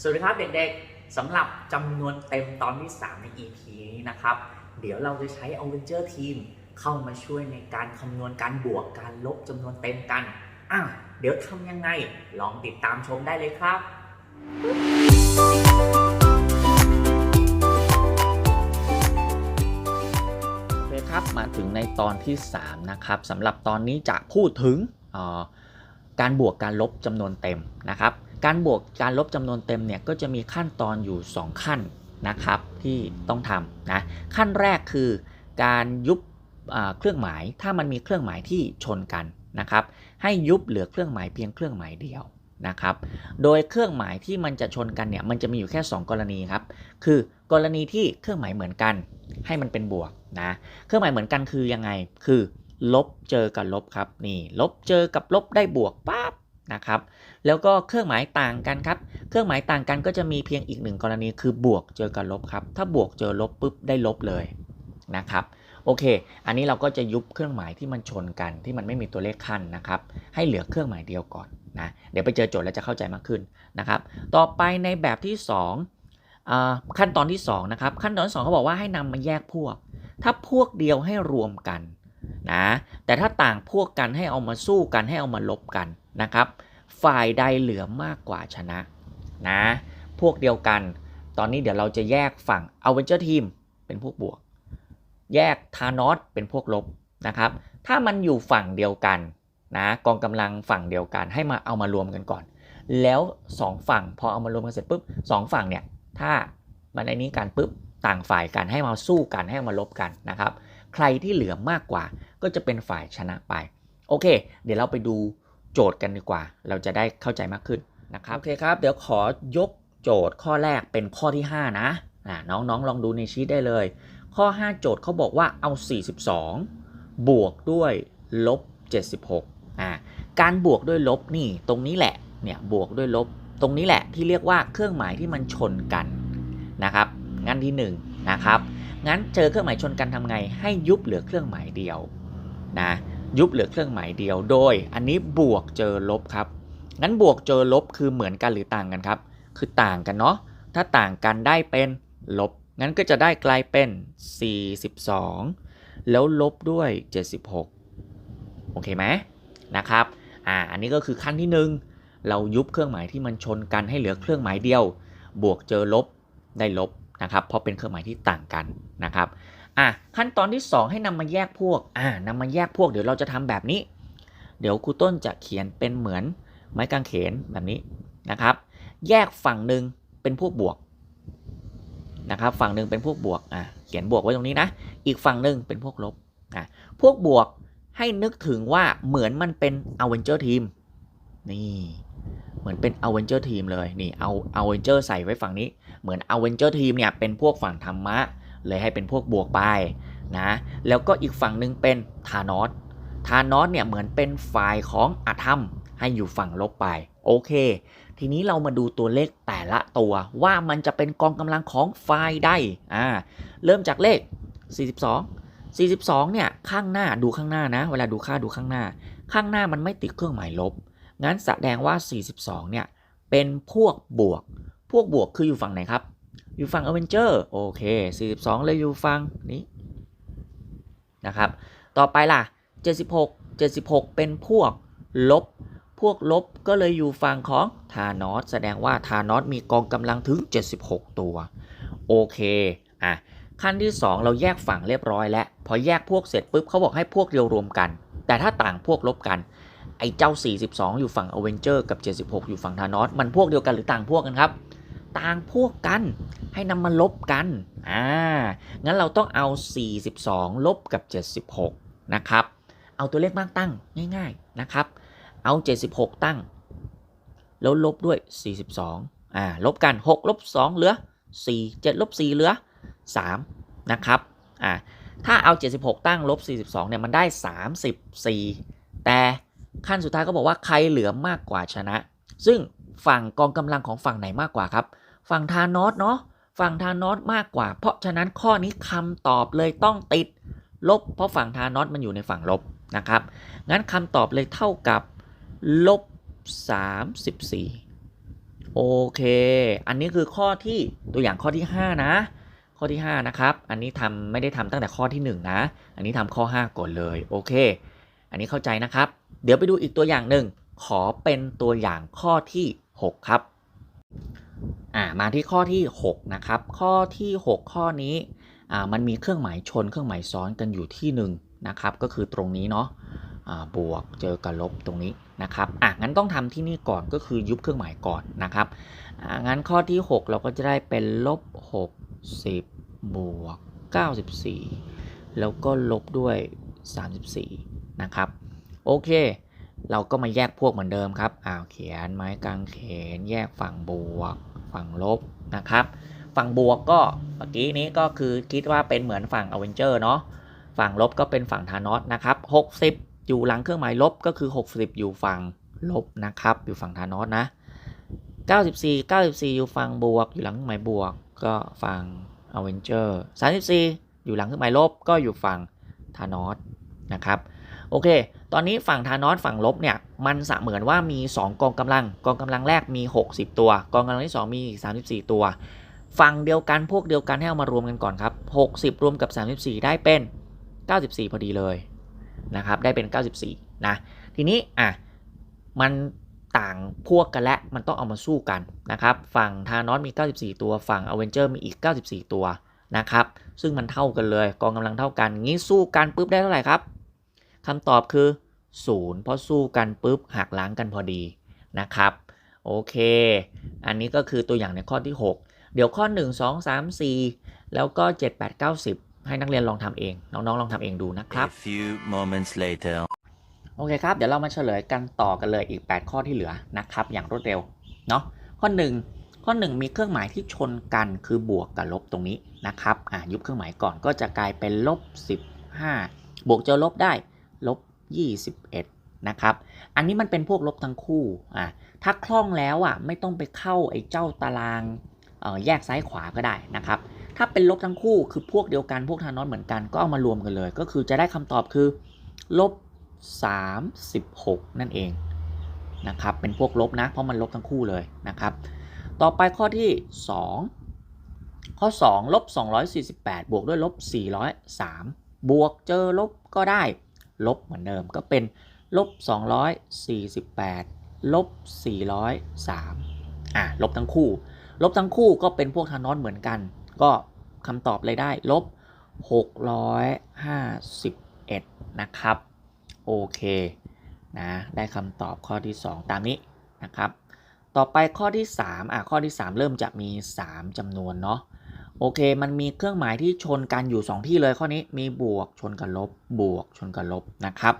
สวัสดีครับเด็กๆสำหรับจำนวนเต็มตอนที่ 3 ใน EP นี้นะครับ เดี๋ยวเราจะใช้ Avenger Team เข้ามาช่วยในการคำนวณการบวกการลบจำนวนเต็มกันอะเดี๋ยวทำยังไง ลองติดตามชมได้เลยครับ โอเคครับมาถึงในตอนที่ 3 นะครับสำหรับตอนนี้จะพูดถึงการบวกการลบจำนวนเต็มนะครับ การบวกการลบจำนวนเต็มเนี่ยก็จะมีขั้นตอนอยู่ 2 ขั้นนะครับที่ต้องทำนะขั้นแรกคือการยุบเครื่องหมายถ้ามันมีเครื่องหมายที่ชนกันนะครับ ให้ยุบเหลือเครื่องหมายเพียงเครื่องหมายเดียวนะครับ โดยเครื่องหมายที่มันจะชนกันเนี่ยมันจะมีอยู่แค่ 2 กรณีครับ คือกรณีที่เครื่องหมายเหมือนกัน ให้มันเป็นบวกนะเครื่องหมายเหมือนกันคือยังไงคือ ลบเจอกับลบครับนี่ลบเจอกับลบได้บวกปั๊บนะครับ แล้วก็เครื่องหมายต่างกันครับ เครื่องหมายต่างกันก็จะมีเพียงอีกหนึ่งกรณีคือบวกเจอกับลบครับ ถ้าบวกเจอลบปุ๊บได้ลบเลยนะครับ โอเค อันนี้เราก็จะยุบเครื่องหมายที่มันชนกันที่มันไม่มีตัวเลขขั้นนะครับ ให้เหลือเครื่องหมายเดียวก่อนนะ เดี๋ยวไปเจอโจทย์แล้วจะเข้าใจมากขึ้นนะครับ ต่อไปในแบบที่2อ่าขั้นตอนที่2นะครับ ขั้นตอนที่สองเขาบอกว่าให้นำมาแยกพวก ถ้าพวกเดียวให้รวมกันนะ แต่ถ้าต่างพวกกันให้เอามาสู้กันให้เอามาลบกันนะครับ ฝ่ายใดเหลือมากกว่าชนะนะ พวกเดียวกัน ตอนนี้เดี๋ยวเราจะแยกฝั่ง a v e n g e r Team เป็นพวกบวก แยกทานอสเป็นพวกลบนะครับ ถ้ามันอยู่ฝั่งเดียวกันนะกองกำลังฝั่งเดียวกันให้มาเอามารวมกันก่อน แล้วสองฝั่งพอเอามารวมกันเสร็จปุ๊บสองฝั่งเนี่ยถ้ามันในนี้กันปุ๊บต่างฝ่ายกันให้มาสู้กันให้มาลบกันนะครับ ใครที่เหลือมากกว่าก็จะเป็นฝ่ายชนะไป โอเค เดี๋ยวเราไปดู โจทย์กันดีกว่า เราจะได้เข้าใจมากขึ้นนะครับโอเคครับ เดี๋ยวขอยกโจทย์ข้อแรกเป็นข้อที่ 5 นะอ่าน้องๆลองดูในชีตได้เลย ข้อ 5 โจทย์เขาบอกว่าเอา 42 บวกด้วยลบ 76อ่าการบวกด้วยลบนี่ตรงนี้แหละเนี่ยบวกด้วยลบ ตรงนี้แหละที่เรียกว่าเครื่องหมายที่มันชนกันนะครับงั้นที่1นะครับงั้นเจอเครื่องหมายชนกันทำไงให้ยุบเหลือเครื่องหมายเดียวนะ ยุบเหลือเครื่องหมายเดียวโดย อันนี้บวกเจอลบครับงั้นบวกเจอลบคือเหมือนกันหรือต่างกันครับ คือต่างกันเนาะถ้าต่างกันได้เป็นลบงั้นก็จะได้กลายเป็น 42 แล้วลบด้วย 76 โอเคไหมนะครับอ่าอันนี้ก็คือขั้นที่ 1 เรายุบเครื่องหมายที่มันชนกันให้เหลือเครื่องหมายเดียว บวกเจอลบได้ลบนะครับเพราะเป็นเครื่องหมายที่ต่างกันนะครับ อะขั้นตอนที่ 2 ให้นำมาแยกพวกอ่านำมาแยกพวกเดี๋ยวเราจะทำแบบนี้ เดี๋ยวครูต้นจะเขียนเป็นเหมือนไม้กางเขนแบบนี้นะครับ แยกฝั่งหนึ่งเป็นพวกบวกนะครับฝั่งหนึ่งเป็นพวกบวกอะเขียนบวกไว้ตรงนี้นะ อีกฝั่งหนึ่งเป็นพวกลบอะพวกบวกให้นึกถึงว่าเหมือนมันเป็น Avenger Team นี่เหมือนเป็น Avenger Team เลยนี่เอา Avenger ใส่ไว้ฝั่งนี้ เหมือน Avenger Team เนี่ยเป็นพวกฝั่งธรรมะ เลยให้เป็นพวกบวกไปนะแล้วก็อีกฝั่งหนึ่งเป็นทานอสทานอสเนี่ยเหมือนเป็นฝ่ายของอธรรมให้อยู่ฝั่งลบไปโอเค ทีนี้เรามาดูตัวเลขแต่ละตัวว่ามันจะเป็นกองกำลังของฝ่ายใดอ่าเริ่มจากเลข 42 42เนี่ยข้างหน้าดูข้างหน้านะ เวลาดูค่าดูข้างหน้า ข้างหน้ามันไม่ติดเครื่องหมายลบ งั้นแสดงว่า 42เนี่ยเป็นพวกบวก พวกบวกคืออยู่ฝั่งไหนครับ อยู่ฝั่ง Avenger โอเค 42 เลยอยู่ฝั่งนี้นะครับ ต่อไปล่ะ 76 76 เป็นพวกลบ พวกลบก็เลยอยู่ฝั่งของทานอสแสดงว่าทานอสมีกองกำลังถึง 76 ตัว โอเคอะขั้นที่ 2 เราแยกฝั่งเรียบร้อยแล้ว พอแยกพวกเสร็จปุ๊บเขาบอกให้พวกเดียวรวมกัน แต่ถ้าต่างพวกลบกัน ไอ้เจ้า 42 อยู่ฝั่ง Avenger กับ 76 อยู่ฝั่งทานอสมันพวกเดียวกันหรือต่างพวกกันครับ ต่างพวกกัน ให้นำมาลบกัน อ่า งั้นเราต้องเอา 42 ลบกับ 76 นะครับ เอาตัวเลขมากตั้งง่าย ๆ นะครับ เอา 76 ตั้ง แล้วลบด้วย 42 อ่า ลบกัน 6 ลบ 2 เหลือ 4 7 ลบ 4 เหลือ 3 นะครับ อ่า ถ้าเอา 76 ตั้งลบ 42 เนี่ย มันได้ 34 แต่ขั้นสุดท้ายก็บอกว่าใครเหลือมากกว่าชนะ ซึ่งฝั่งกองกำลังของฝั่งไหนมากกว่าครับ ฝั่งทานอสเนาะฝั่งทานอสมากกว่า เพราะฉะนั้นข้อนี้คำตอบเลยต้องติดลบ เพราะฝั่งทานอสมันอยู่ในฝั่งลบนะครับ งั้นคำตอบเลยเท่ากับลบ34 โอเค อันนี้คือข้อที่ตัวอย่างข้อที่ 5 นะ ข้อที่ 5 นะครับ อันนี้ทำไม่ได้ทำตั้งแต่ข้อที่ 1 นะ อันนี้ทำข้อ 5 ก่อนเลย โอเค อันนี้เข้าใจนะครับ เดี๋ยวไปดูอีกตัวอย่างหนึ่ง ขอเป็นตัวอย่างข้อที่ 6 ครับ อ่ามาที่ข้อที่ 6 นะครับ ข้อที่ 6 ข้อนี้อ่ามันมีเครื่องหมายชนเครื่องหมายซ้อนกันอยู่ที่หนึ่งนะครับก็คือตรงนี้เนาะอ่าบวกเจอกับลบตรงนี้นะครับอะงั้นต้องทำที่นี่ก่อนก็คือยุบเครื่องหมายก่อนนะครับอ่างั้นข้อที่ 6 เราก็จะได้เป็นลบ60บวก94 แล้วก็ลบด้วย 34 นะครับ โอเค เราก็มาแยกพวกเหมือนเดิมครับอ้าวเขียนไม้กางเขนแยกฝั่งบวก ฝั่งลบนะครับ ฝั่งบวกก็เมื่อกี้นี้ก็คือคิดว่าเป็นเหมือนฝั่งอเวนเจอร์เนาะฝั่งลบก็เป็นฝั่งธานอสนะครับ60 อยู่หลังเครื่องหมายลบก็คือ 60 อยู่ฝั่งลบนะครับ อยู่ฝั่งธานอสนะ 94 94 อยู่ฝั่งบวก อยู่หลังเครื่องหมายบวก ก็ฝั่งอเวนเจอร์34 อยู่หลังเครื่องหมายลบก็อยู่ฝั่งธานอสนะครับ โอเค ตอนนี้ฝั่งธานอสฝั่งลบเนี่ยมันเสมือนว่ามี 2 กองกำลัง กองกำลังแรกมี 60 ตัว กองกำลังที่ 2 มีอีก 34 ตัว ฝั่งเดียวกันพวกเดียวกันให้เอามารวมกันก่อนครับ 60 รวมกับ 34 ได้เป็น 94 พอดีเลยนะครับได้เป็น 94 นะ ทีนี้อะมันต่างพวกกันและมันต้องเอามาสู้กันนะครับฝั่งธานอสมี 94 ตัว ฝั่งอเวนเจอร์มีอีก 94 ตัวนะครับซึ่งมันเท่ากันเลย กองกำลังเท่ากันงี้สู้กันปุ๊บได้เท่าไหร่ครับ คำตอบคือ 0 เพราะสู้กันปุ๊บหักล้างกันพอดีนะครับ โอเค อันนี้ก็คือตัวอย่างในข้อที่ 6 เดี๋ยวข้อ 1 2 3 4 แล้วก็ 7 8 9 10 ให้นักเรียนลองทำเอง น้องๆลองทำเองดูนะครับ A few moments later. โอเคครับ เดี๋ยวเรามาเฉลยกันต่อกันเลยอีก 8 ข้อที่เหลือนะครับ อย่างรวดเร็ว เนาะข้อ 1 ข้อ 1 มีเครื่องหมายที่ชนกันคือบวกกับลบตรงนี้นะครับ อ่ายุบเครื่องหมายก่อนก็จะกลายเป็นลบ15 บวกเจอลบได้ลบ 21 นะครับ อันนี้มันเป็นพวกลบทั้งคู่อ่าถ้าคล่องแล้วอะไม่ต้องไปเข้าไอ้เจ้าตารางแยกซ้ายขวาก็ได้นะครับ ถ้าเป็นลบทั้งคู่คือพวกเดียวกันพวกทานอสเหมือนกันก็เอามารวมกันเลย ก็คือจะได้คำตอบคือลบ36 นั่นเองนะครับ เป็นพวกลบนะ เพราะมันลบทั้งคู่เลยนะครับ ต่อไปข้อที่ 2 ข้อ2ลบ248 บวกด้วยลบ403 บวกเจอลบก็ได้ ลบเหมือนเดิม ก็เป็นลบ248ลบ403อะลบทั้งคู่ ลบทั้งคู่ก็เป็นพวกทานอสเหมือนกัน ก็คำตอบเลยได้ลบ651 นะครับ โอเคนะได้คำตอบข้อที่ 2 ตามนี้นะครับ ต่อไปข้อที่ 3 อะ ข้อที่ 3 เริ่มจะมี 3จำนวนเนาะ โอเค มันมีเครื่องหมายที่ชนกันอยู่ 2 ที่เลยข้อนี้มีบวกชนกับลบ บวกชนกับลบนะครับ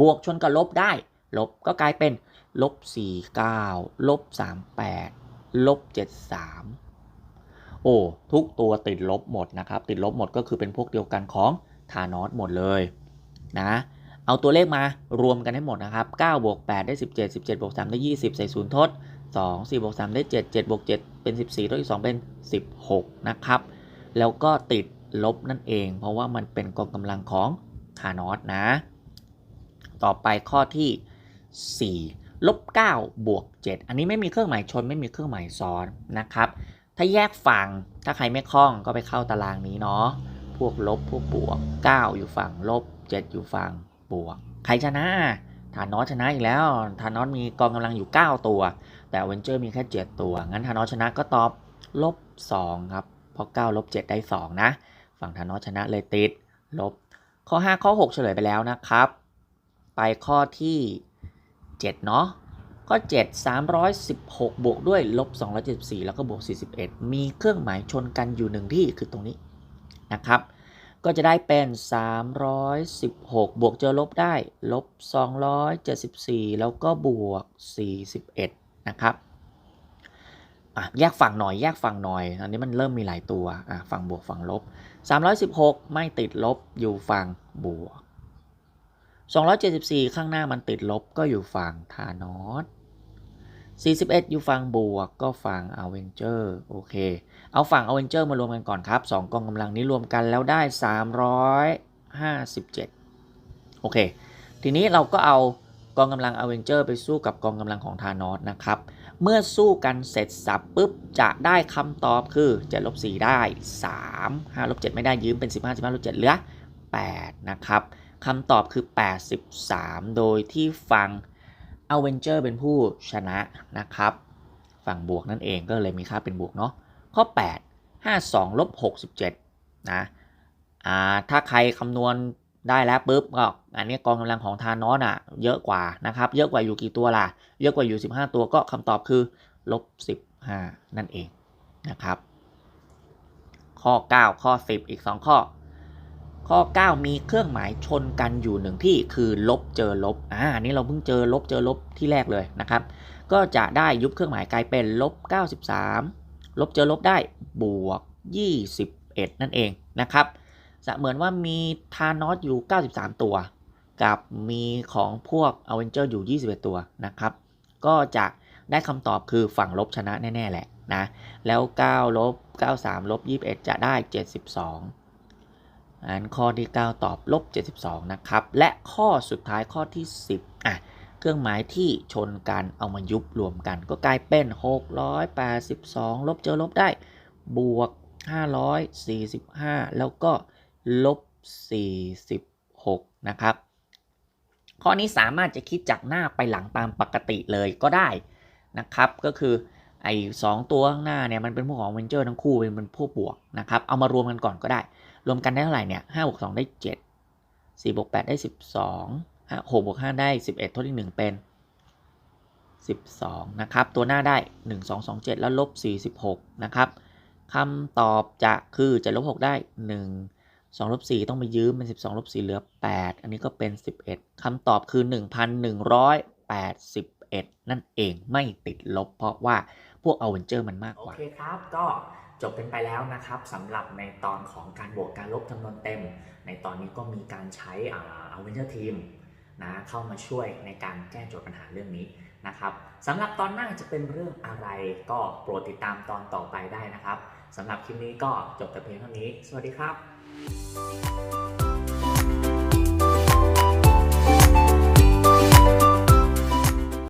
บวกชนกับลบได้ ลบก็กลายเป็นลบ49ลบ38ลบ73 โอ้ทุกตัวติดลบหมดนะครับ ติดลบหมดก็คือเป็นพวกเดียวกันของทานอสหมดเลยนะเอาตัวเลขมารวมกันให้หมดนะครับ9บวก8ได้ 17 17บวก3ได้ 20 ใส่ศูนย์ทด 2 4บวก3ได้ 7 7บวก7เป็น 14ลบอีก2เป็น 16 นะครับ แล้วก็ติดลบนั่นเอง เพราะว่ามันเป็นกองกำลังของทานอสนะ ต่อไปข้อที่ 4 ลบ9บวก 7 อันนี้ไม่มีเครื่องหมายชนไม่มีเครื่องหมายซ้อนนะครับ ถ้าแยกฝั่งถ้าใครไม่คล่องก็ไปเข้าตารางนี้เนาะพวกลบพวกบวก 9 อยู่ฝั่งลบ 7 อยู่ฝั่งบวก ใครชนะ ธานอสชนะอีกแล้วธานอสมีกองกำลังอยู่ 9 ตัว แต่เวนเจอร์มีแค่ 7 ตัว งั้นธานอสชนะก็ตอบลบ2ครับ เพราะ9ลบ7ได้ 2 นะ ฝั่งธานอสชนะเลยติดลบ ข้อ 5 ข้อ 6 เฉลยไปแล้วนะครับ ไปข้อที่ 7 เนาะข้อ 7 316 บวกด้วยลบ274 แล้วก็บวก 41 มีเครื่องหมายชนกันอยู่หนึ่งที่คือตรงนี้นะครับ ก็จะได้เป็น 316 บวกเจอลบได้ ลบ 274 แล้วก็บวก 41 นะครับอะแยกฝั่งหน่อย แยกฝั่งหน่อย อันนี้มันเริ่มมีหลายตัวอะฝั่งบวกฝั่งลบ 316 ไม่ติดลบอยู่ฝั่งบวก 274 ข้างหน้ามันติดลบก็อยู่ฝั่งทานอส 41 อยู่ฝั่งบวกก็ฝั่งอเวนเจอร์โอเค เอาฝั่งอเวนเจอร์มารวมกันก่อนครับ 2กองกำลังนี้รวมกันแล้วได้ 357 โอเค ทีนี้เราก็เอากองกำลังอเวนเจอร์ไปสู้กับกองกำลังของธานอสนะครับ เมื่อสู้กันเสร็จสับปุ๊บ จะได้คำตอบคือ7ลบ4ได้ 3 5ลบ7ไม่ได้ยืมเป็น 15 15ลบ7เหลือ 8 นะครับคำตอบคือ 83 โดยที่ฝั่ง a v e n g e r เป็นผู้ชนะนะครับ ฝั่งบวกนั่นเองก็เลยมีค่าเป็นบวกเนาะข้อ 8 52ลบ67นะอ่าถ้าใครคำนวณได้แล้วปุ๊บก็อันนี้กองกำลังของทานอสอะเยอะกว่านะครับ เยอะกว่าอยู่กี่ตัวล่ะ เยอะกว่าอยู่ 15 ตัวก็คำตอบคือลบ15 นั่นเองนะครับ ข้อ 9 ข้อ 10 อีก 2 ข้อ ข้อ 9 มีเครื่องหมายชนกันอยู่หนึ่งที่คือลบเจอลบอ่านนี้เราเพิ่งเจอลบเจอลบที่แรกเลยนะครับ ก็จะได้ยุบเครื่องหมายกลายเป็นลบ93 ลบเจอลบได้บวก 21 นั่นเองนะครับเสมือนว่ามีทานอสอยู่ 93 ตัว กับมีของพวกอเวนเจอร์อยู่ 21 ตัวนะครับ ก็จะได้คำตอบคือฝั่งลบชนะแน่ ๆ แหละนะ แล้ว9ลบ93ลบ21 จะได้ 72 อันข้อที่ 9 ตอบลบ 72 นะครับ และข้อสุดท้ายข้อที่ 10อะเครื่องหมายที่ชนกันเอามายุบรวมกัน ก็กลายเป็น 682 ลบเจอลบได้ บวก 545 แล้วก็ลบ 46 นะครับ ข้อนี้สามารถจะคิดจากหน้าไปหลังตามปกติเลยก็ได้นะครับ ก็คือไอ้สองตัวข้างหน้าเนี่ยมันเป็นพวกของเวนเจอร์ทั้งคู่เป็นพวกบวกนะครับ เอามารวมกันก่อนก็ได้ รวมกันได้เท่าไหร่เนี่ยห้าบวกสองได้เจ็ดสี่บวกแปดได้สิบสองหกบวกห้าได้สิบเอ็ดท่าที่หนึ่งเป็นสิบสองนะครับ ตัวหน้าได้หนึ่งสองสองเจ็ดแล้วลบสี่สิบหกนะครับคำตอบจะคือจะลบหกได้หนึ่ง2ลบ4ต้องไปยืมเป็น12ลบ4เหลือ8อันนี้ก็เป็น11คำตอบคือ1,181นั่นเองไม่ติดลบเพราะว่าพวกอเวนเจอร์มันมากกว่า โอเคครับก็ จบกันไปแล้วนะครับสำหรับในตอนของการบวกการลบจำนวนเต็ม ในตอนนี้ก็มีการใช้อาอเวนเจอร์ทีมนะเข้ามาช่วยในการแก้โจทย์ปัญหาเรื่องนี้นะครับสำหรับตอนหน้าจะเป็นเรื่องอะไรก็โปรดติดตามตอนต่อไปได้นะครับสำหรับคลิปนี้ก็จบแต่เพียงเท่านี้ สวัสดีครับ